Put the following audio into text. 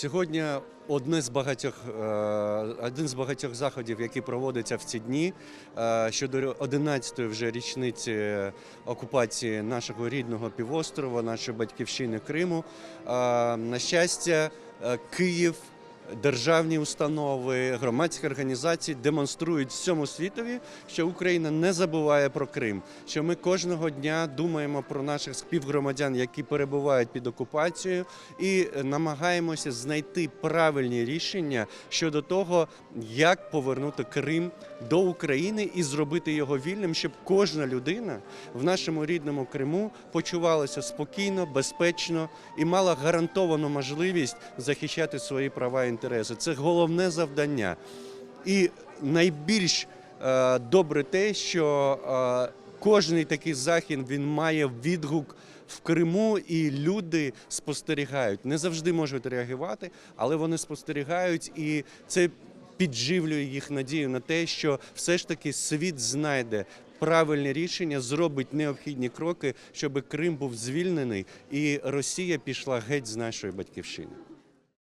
Сьогодні одне з багатьох е, один з багатьох заходів, які проводяться в ці дні е, щодо 11-ї вже річниці окупації нашого рідного півострова, нашої батьківщини Криму. Е, На щастя, Київ. Державні установи, громадські організації демонструють всьому світові, що Україна не забуває про Крим. Що ми кожного дня думаємо про наших співгромадян, які перебувають під окупацією, і намагаємося знайти правильні рішення щодо того, як повернути Крим до України і зробити його вільним, щоб кожна людина в нашому рідному Криму почувалася спокійно, безпечно і мала гарантовану можливість захищати свої права і інтереси. Це головне завдання. І найбільш е, добре те, що е, кожний такий захід він має відгук в Криму, і люди спостерігають. Не завжди можуть реагувати, але вони спостерігають, і це підживлює їх надію на те, що все ж таки світ знайде. Правильне рішення зробить необхідні кроки, щоб Крим був звільнений і Росія пішла геть з нашої батьківщини.